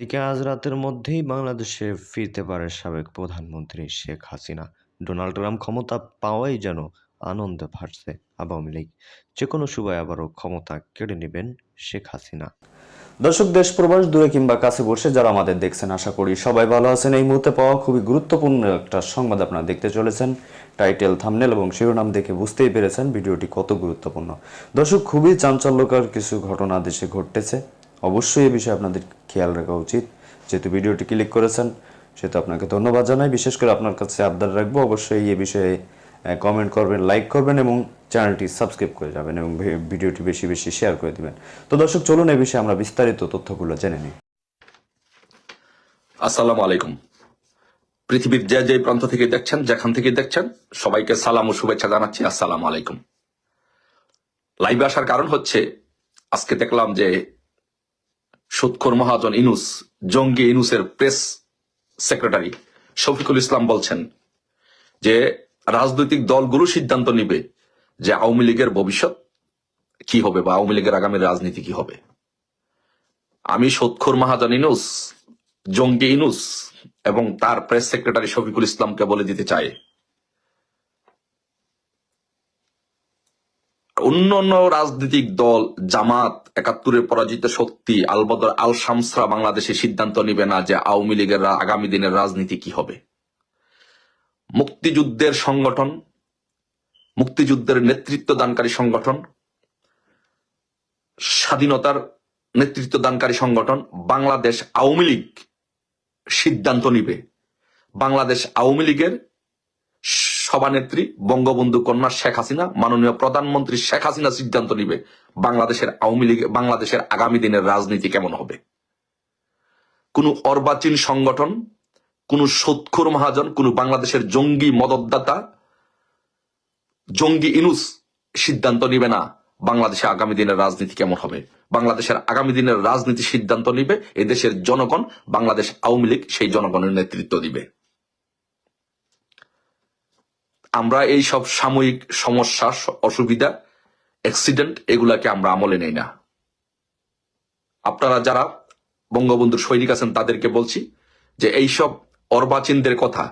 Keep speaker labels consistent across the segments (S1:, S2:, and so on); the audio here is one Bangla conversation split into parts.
S1: এদিকে আজ রাতের মধ্যেই বাংলাদেশে ফিরতে পারে সাবেক প্রধানমন্ত্রী শেখ হাসিনা। ডোনাল্ড ট্রাম্প ক্ষমতা পাওয়াই যেন আনন্দে ভাসছে আওয়ামী লীগ। যে কোনো সময় আবারও ক্ষমতা কেড়ে নেবেন শেখ হাসিনা।
S2: দর্শক, দেশ, প্রবাস দূরে কিংবা কাছে বসে যারা আমাদের দেখছেন, আশা করি সবাই ভালো আছেন। এই মুহূর্তে পাওয়া খুবই গুরুত্বপূর্ণ একটা সংবাদ আপনারা দেখতে চলেছেন। টাইটেল থামনেল এবং শিরোনাম দেখে বুঝতেই পেরেছেন ভিডিওটি কত গুরুত্বপূর্ণ। দর্শক, খুবই চাঞ্চল্যকর কিছু ঘটনা দেশে ঘটতেছে অবশ্যই এ বিষয়ে আপনাদের খেয়াল রাখা উচিত। যেহেতু ভিডিওটি ক্লিক করেছেন, সেহেতু আপনাকে ধন্যবাদ জানাই। বিশেষ করে আপনার কাছে আবদার রাখব, অবশ্যই এই বিষয়ে কমেন্ট করবেন লাইক করবেন এবং চ্যানেলটি সাবস্ক্রাইব করে যাবেন এবং ভিডিওটি বেশি বেশি শেয়ার করে দিবেন। তো দর্শক, চলুন এই বিষয়ে আমরা বিস্তারিত তথ্যগুলো জেনে নিই।
S3: আসসালামু আলাইকুম। পৃথিবীর যে যে প্রান্ত থেকে দেখছেন, যেখান থেকে দেখছেন, সবাইকে সালাম ও শুভেচ্ছা জানাচ্ছি। আসসালামু আলাইকুম। লাইভে আসার কারণ হচ্ছে, আজকে দেখলাম যে সুৎখর মহাজন ইনুস, জঙ্গি ইনুসের প্রেস সেক্রেটারি শফিকুল ইসলাম বলছেন যে রাজনৈতিক দলগুলো সিদ্ধান্ত নিবে যে আওয়ামী লীগের ভবিষ্যৎ কি হবে বা আওয়ামী লীগের আগামী রাজনীতি কি হবে। আমি সৎখর মহাজন ইনুস, জঙ্গি ইনুস এবং তার প্রেস সেক্রেটারি শফিকুল ইসলামকে বলে দিতে চাই। অন্য অন্য রাজনৈতিক দল, জামাত একাত্তরের পরাজিত শক্তি আলবদর আল শামসরা বাংলাদেশে সিদ্ধান্ত নিবে না যে আওয়ামী লীগের আগামী দিনের রাজনীতি কি হবে। মুক্তিযুদ্ধের সংগঠন, মুক্তিযুদ্ধের নেতৃত্ব দানকারী সংগঠন, স্বাধীনতার নেতৃত্ব দানকারী সংগঠন, বাংলাদেশ আওয়ামী লীগ সিদ্ধান্ত নিবে। বাংলাদেশ আওয়ামী লীগের সভানেত্রী, বঙ্গবন্ধু কন্যা শেখ হাসিনা, মাননীয় প্রধানমন্ত্রী শেখ হাসিনা সিদ্ধান্ত নিবে বাংলাদেশের আওয়ামী লীগ, বাংলাদেশের আগামী দিনের রাজনীতি কেমন হবে। কোন অর্বাচীন সংগঠন, কোন সৎখুর মহাজন, কোন বাংলাদেশের জঙ্গি মদতদাতা, জঙ্গি ইনুস সিদ্ধান্ত নিবে না বাংলাদেশে আগামী দিনের রাজনীতি কেমন হবে। বাংলাদেশের আগামী দিনের রাজনীতি সিদ্ধান্ত নিবে এদেশের জনগণ, বাংলাদেশ আওয়ামী লীগ সেই জনগণের নেতৃত্ব দিবে। আমরা এই সব সাময়িক সমস্যা, অসুবিধা অ্যাক্সিডেন্ট এগুলাকে আমরা আমলে নেই না। আপনারা যারা বঙ্গবন্ধুর সৈনিক আছেন, তাদেরকে বলছি যে এইসব অর্বাচীনদের কথা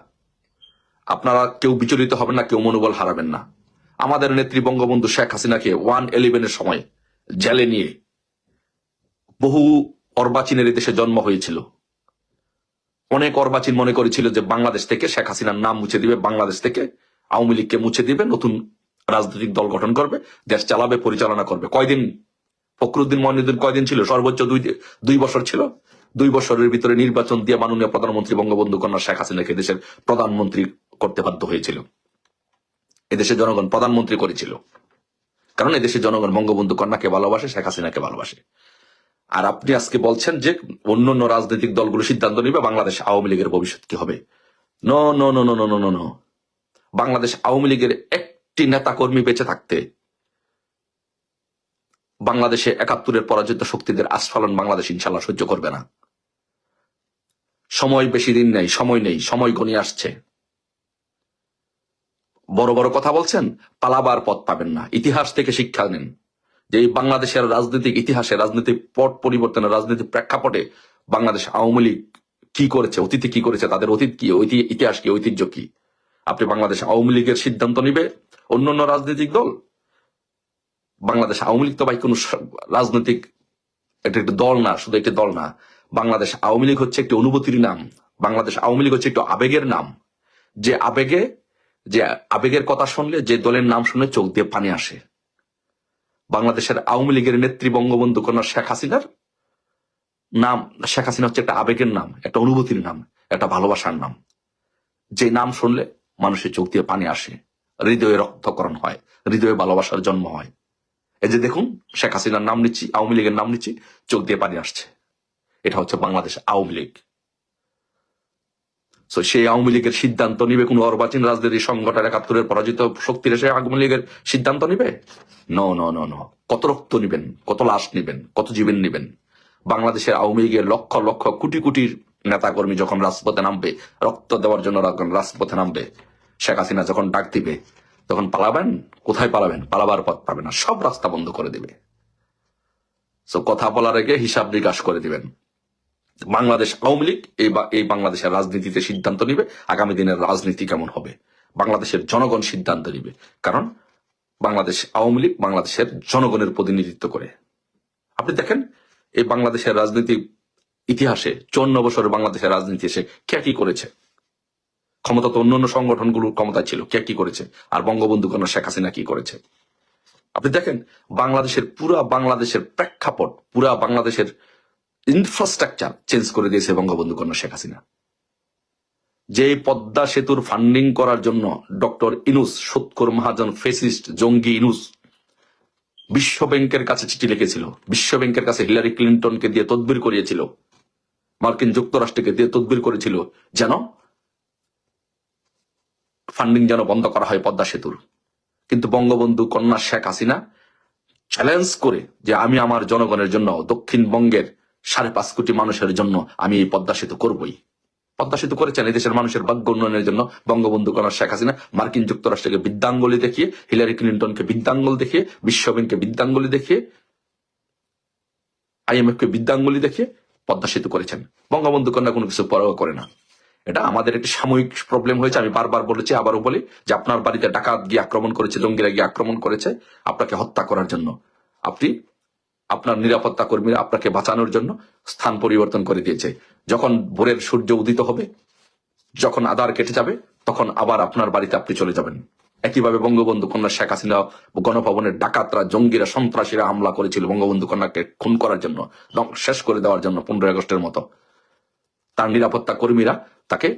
S3: আপনারা কেউ বিচলিত হবেন না, কেউ মনোবল হারাবেন না। আমাদের নেত্রী বঙ্গবন্ধু শেখ হাসিনাকে ওয়ান ইলেভেনের সময় জেলে নিয়ে বহু অর্বাচীনের দেশে জন্ম হয়েছিল। অনেক অর্বাচীন মনে করেছিল যে বাংলাদেশ থেকে শেখ হাসিনার নাম মুছে দিবে, বাংলাদেশ থেকে আওয়ামী লীগকে মুছে দিবে, নতুন রাজনৈতিক দল গঠন করবে, দেশ চালাবে, পরিচালনা করবে। কয়দিন? ফখরুদ্দিন মহিনুদ্দিন কয়দিন ছিল? সর্বোচ্চ দুই দুই বছর ছিল। দুই বছরের ভিতরে নির্বাচন দিয়ে মাননীয় প্রধানমন্ত্রী বঙ্গবন্ধু কন্যা শেখ হাসিনাকে দেশের প্রধানমন্ত্রী করতে বাধ্য হয়েছিল। এদেশের জনগণ প্রধানমন্ত্রী করেছিল। কারণ এদেশের জনগণ বঙ্গবন্ধু কন্যাকে ভালোবাসে, শেখ হাসিনাকে ভালোবাসে। আর আপনি আজকে বলছেন যে অন্য অন্য রাজনৈতিক দলগুলো সিদ্ধান্ত নিবে, বাংলাদেশ আওয়ামী লীগের ভবিষ্যৎ কি হবে? ন ন ন ন ন ন ন ন বাংলাদেশ আওয়ামী লীগের একটি নেতা কর্মী বেঁচে থাকতে, বাংলাদেশে একাত্তরের পরাজিত শক্তিদের আস্ফালন বাংলাদেশ ইনশাল্লাহ সহ্য করবে না। সময় বেশি দিন নেই, সময় নেই, সময় গনিয়ে আসছে। বড় বড় কথা বলছেন, পালাবার পথ পাবেন না। ইতিহাস থেকে শিক্ষা নিন যে এই বাংলাদেশের রাজনৈতিক ইতিহাসে, রাজনৈতিক পট পরিবর্তনের রাজনৈতিক প্রেক্ষাপটে বাংলাদেশ আওয়ামী লীগ কি করেছে, অতীতে কি করেছে, তাদের অতীত কি ইতিহাস কি, ঐতিহ্য কি? আপনি বাংলাদেশ আওয়ামী লীগের সিদ্ধান্ত নিবে অন্য অন্য রাজনৈতিক দল? বাংলাদেশ আওয়ামী লীগ তো ভাই কোন রাজনৈতিক এটা একটি দল না, শুধু একটি দল না। বাংলাদেশ আওয়ামী লীগ হচ্ছে একটি অনুভূতির নাম। বাংলাদেশ আওয়ামী লীগ হচ্ছে একটু আবেগের নাম। যে আবেগে, যে আবেগের কথা শুনলে যে দলের নাম শুনে চোখ দিয়ে পানি আসে। বাংলাদেশের আওয়ামী লীগের নেত্রী বঙ্গবন্ধু কন্যা শেখ হাসিনার নাম, শেখ হাসিনা হচ্ছে একটা আবেগের নাম, একটা অনুভূতির নাম, একটা ভালোবাসার নাম। যে নাম শুনলে মানুষের চোখ দিয়ে পানি আসে। হৃদয়ে রক্তকরণ হয়, হৃদয়ে ভালোবাসার জন্ম হয়। এই যে দেখুন, শেখ হাসিনার নাম নিচ্ছি, আওয়ামী লীগের নাম নিচ্ছি, চোখ দিয়ে পানি আসছে। এটা হচ্ছে বাংলাদেশ আওয়ামী লীগ। তো সেই আওয়ামী লীগের সিদ্ধান্ত নিবে কোন অর্বাচীন রাজনীতি সংগঠন একাত্তরের পরাজিত শক্তির এসে আওয়ামী লীগের সিদ্ধান্ত নিবে? ন ন ন ন কত রক্ত নিবেন, কত লাশ নিবেন, কত জীবন নিবেন? বাংলাদেশের আওয়ামী লীগের লক্ষ লক্ষ কোটি কোটি নেতাকর্মী যখন রাজপথে নামবে, রক্ত দেওয়ার জন্য রাজপথে নামবে, শেখ হাসিনা যখন ডাক দিবে, তখন পালাবেন? কোথায় পালাবেন? পালাবার পথ পাবে না। সব রাস্তা বন্ধ করে দিবে। তো কথা বলার আগে হিসাব বিকাশ করে দিবেন। বাংলাদেশ আওয়ামী লীগ এই এই বাংলাদেশের রাজনীতিতে সিদ্ধান্ত নিবে, আগামী দিনের রাজনীতি কেমন হবে? বাংলাদেশের জনগণ সিদ্ধান্ত নিবে। কারণ বাংলাদেশ আওয়ামী লীগ বাংলাদেশের জনগণের প্রতিনিধিত্ব করে। আপনি দেখেন, এই বাংলাদেশের রাজনীতি ইতিহাসে চুয়ান্ন বছরের বাংলাদেশের রাজনীতি এসে কে কি করেছে। ক্ষমতা তো অন্যান্য সংগঠনগুলোর ক্ষমতা ছিল কে কি করেছে। আর বঙ্গবন্ধু কন্যা শেখ হাসিনা কি করেছে? আপনি দেখেন, বাংলাদেশের পুরা বাংলাদেশের প্রেক্ষাপট, পুরা বাংলাদেশের ইনফ্রাস্ট্রাকচার চেঞ্জ করে দিয়েছে বঙ্গবন্ধু কন্যা শেখ হাসিনা। যে পদ্মা সেতুর ফান্ডিং করার জন্য ডক্টর ইনুস সৎকর মহাজন ফেসিস্ট জঙ্গি ইনুস বিশ্ব ব্যাংকের কাছে চিঠি লিখেছিল। বিশ্ব ব্যাংকের কাছে হিলারি ক্লিন্টনকে দিয়ে তদবির করিয়েছিল। মার্কিন যুক্তরাষ্ট্রকে দিয়ে তদবির করেছিল যেন ফান্ডিং যেন বন্ধ করা হয় পদ্মা সেতুর। কিন্তু বঙ্গবন্ধু কন্যা শেখ হাসিনা চ্যালেঞ্জ করে যে আমি আমার জনগণের জন্য দক্ষিণবঙ্গের সাড়ে পাঁচ কোটি মানুষের জন্য আমি এই পদ্মা সেতু করবই। পদ্মা সেতু করেছেন এই দেশের মানুষের ভাগ্য উন্নয়নের জন্য বঙ্গবন্ধু কন্যা শেখ হাসিনা, মার্কিন যুক্তরাষ্ট্রকে বিদ্যাঙ্গলি দেখিয়ে, হিলারি ক্লিন্টনকে বিদ্যাঙ্গল দেখিয়ে, বিশ্ব ব্যাংককে বিদ্যাঙ্গলি দেখিয়ে আইএমএফ কে বিদ্যাঙ্গলি দেখিয়ে পদ্মা সেতু করেছেন। বঙ্গবন্ধু কন্যা কোনো কিছু পরোয়া করে না। এটা আমাদের একটি সাময়িক প্রবলেম হয়েছে, আমি বারবার বলেছি, আবারও বলি যে আপনার বাড়িতে ডাকাত গিয়ে আক্রমণ করেছে, জঙ্গিরা গিয়ে আক্রমণ করেছে আপনাকে হত্যা করার জন্য। আপনি আপনার নিরাপত্তা কর্মীরা আপনাকে বাঁচানোর জন্য স্থান পরিবর্তন করে দিয়েছে। যখন ভোরের সূর্য উদিত হবে, যখন আধার কেটে যাবে, তখন আবার আপনার বাড়িতে আপনি চলে যাবেন। একইভাবে বঙ্গবন্ধু কন্যা শেখ হাসিনা গণভবনের ডাকাতরা, জঙ্গিরা, সন্ত্রাসীরা হামলা করেছিল বঙ্গবন্ধু কন্যাকে খুন করার জন্য শেষ করে দেওয়ার জন্য পনেরোই আগস্টের মতো। তার নিরাপত্তা কর্মীরা তাকে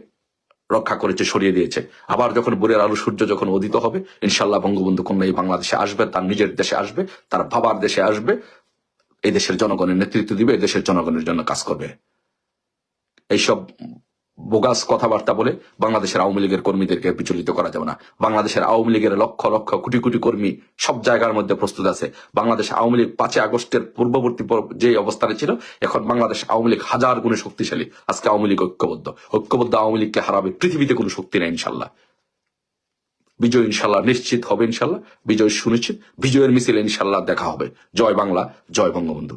S3: রক্ষা করেছে, সরিয়ে দিয়েছে। আবার যখন ভোরের আলো সূর্য যখন উদিত হবে ইনশাল্লাহ বঙ্গবন্ধু কন্যা এই বাংলাদেশে আসবে, তার নিজের দেশে আসবে, তার বাবার দেশে আসবে এই দেশের জনগণের নেতৃত্ব দিবে এই দেশের জনগণের জন্য কাজ করবে। এইসব বোগাস কথাবার্তা বলে বাংলাদেশের আওয়ামী লীগের কর্মীদেরকে বিচলিত করা যাবে না। বাংলাদেশের আওয়ামী লীগের লক্ষ লক্ষ কোটি কোটি কর্মী সব জায়গার মধ্যে প্রস্তুত আছে। বাংলাদেশ আওয়ামী লীগ পাঁচই আগস্টের পূর্ববর্তী যে অবস্থানে ছিল, এখন বাংলাদেশ আওয়ামী লীগ হাজার গুণে শক্তিশালী। আজকে আওয়ামী লীগ ঐক্যবদ্ধ। ঐক্যবদ্ধ আওয়ামী লীগকে হারাবে পৃথিবীতে কোনো শক্তি নেই ইনশাল্লাহ বিজয় ইনশাল্লাহ নিশ্চিত হবে ইনশাল্লাহ বিজয় সুনিশ্চিত। বিজয়ের মিছিল ইনশাল্লাহ দেখা হবে। জয় বাংলা, জয় বঙ্গবন্ধু।